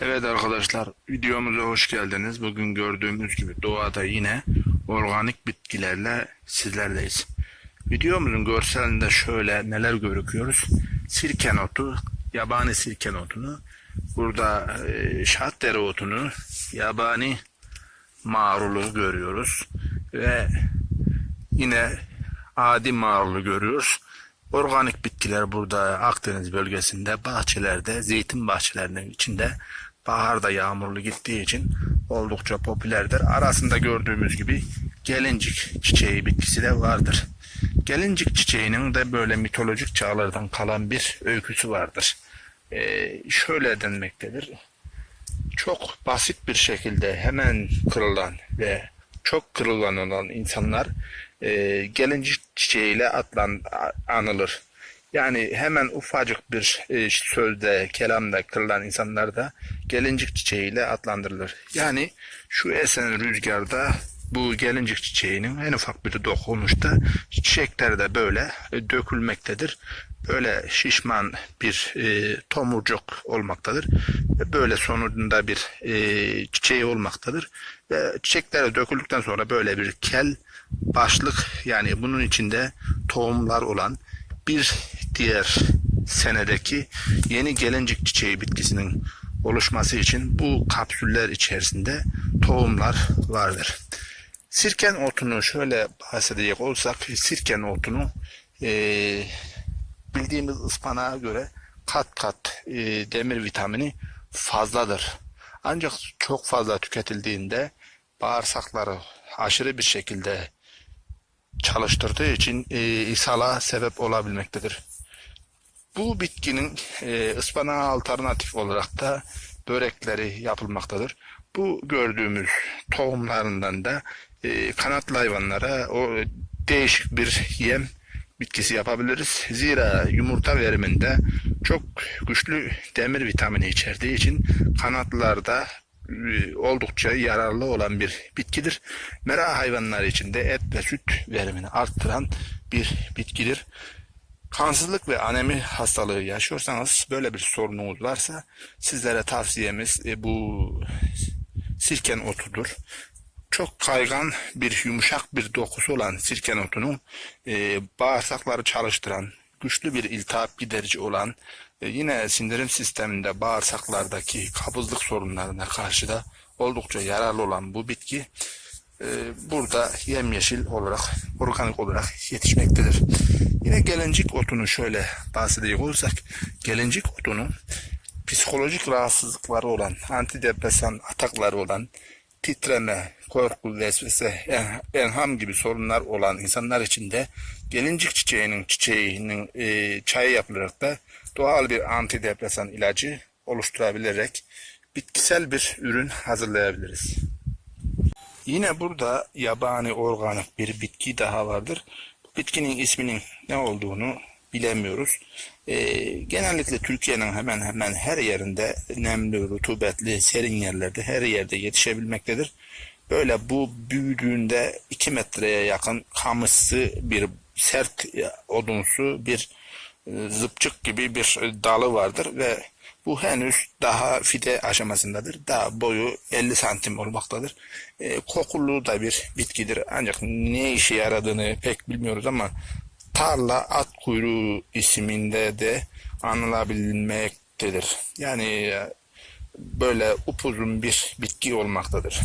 Evet arkadaşlar videomuza hoş geldiniz. Bugün gördüğümüz gibi doğada yine organik bitkilerle sizlerleyiz. Videomuzun görselinde şöyle neler görüyoruz. Sirken otu, yabani sirken otunu, burada e, şahat dereotunu, yabani marulu görüyoruz ve yine adi marulu görüyoruz. Organik bitkiler burada Akdeniz bölgesinde, bahçelerde, zeytin bahçelerinin içinde baharda yağmurlu gittiği için oldukça popülerdir. Arasında gördüğümüz gibi gelincik çiçeği bitkisi de vardır. Gelincik çiçeğinin de böyle mitolojik çağlardan kalan bir öyküsü vardır. Ee, şöyle denmektedir çok basit bir şekilde hemen kırılan ve çok kırılan olan insanlar e, gelincik çiçeğiyle atlan a- anılır. Yani hemen ufacık bir e, sözde, kelamda kırılan insanlar da gelincik çiçeğiyle adlandırılır. Yani şu esen rüzgarda bu gelincik çiçeğinin en ufak bir dokunuşta çiçekler de böyle e, dökülmektedir. Böyle şişman bir e, tomurcuk olmaktadır. Ve böyle sonunda bir e, çiçeği olmaktadır. Ve çiçekler döküldükten sonra böyle bir kel başlık yani bunun içinde tohumlar olan bir diğer senedeki yeni gelincik çiçeği bitkisinin oluşması için bu kapsüller içerisinde tohumlar vardır. Sirken otunu şöyle bahsedecek olsak sirken otunu eee, bildiğimiz ıspanağa göre kat kat eee, demir vitamini fazladır. Ancak çok fazla tüketildiğinde bağırsakları aşırı bir şekilde çalıştırdığı için e, ishala sebep olabilmektedir. Bu bitkinin e, ıspanağa alternatif olarak da börekleri yapılmaktadır. Bu gördüğümüz tohumlarından da e, kanatlı hayvanlara o değişik bir yem bitkisi yapabiliriz. Zira yumurta veriminde çok güçlü demir vitamini içerdiği için kanatlarda oldukça yararlı olan bir bitkidir. Mera hayvanları için de et ve süt verimini arttıran bir bitkidir. Kansızlık ve anemi hastalığı yaşıyorsanız böyle bir sorununuz varsa sizlere tavsiyemiz e, bu sirken otudur. Çok kaygan bir yumuşak bir dokusu olan sirken otunun e, bağırsakları çalıştıran güçlü bir iltihap giderici olan e, yine sindirim sisteminde bağırsaklardaki kabızlık sorunlarına karşı da oldukça yararlı olan bu bitki e, burada yemyeşil olarak, organik olarak yetişmektedir. Yine gelincik otunu şöyle bahsedecek olursak, gelincik otunun psikolojik rahatsızlıkları olan, antidepresan atakları olan, titreme, korku, vesvese, en- enham gibi sorunlar olan insanlar için de gelincik çiçeğinin çiçeğinin e, çayı yapılarak da doğal bir antidepresan ilacı oluşturabilerek bitkisel bir ürün hazırlayabiliriz. Yine burada yabani organik bir bitki daha vardır. Bitkinin isminin ne olduğunu bilemiyoruz. Ee, genellikle Türkiye'nin hemen hemen her yerinde nemli, rutubetli, serin yerlerde her yerde yetişebilmektedir. Böyle bu büyüdüğünde 2 metreye yakın kamışsı bir sert odunsu bir e, zıpçık gibi bir dalı vardır ve bu henüz daha fide aşamasındadır. Daha boyu 50 santim olmaktadır. E, kokulu da bir bitkidir. Ancak ne işe yaradığını pek bilmiyoruz ama tarla at kuyruğu isminde de anılabilmektedir. Yani e, böyle upuzun bir bitki olmaktadır.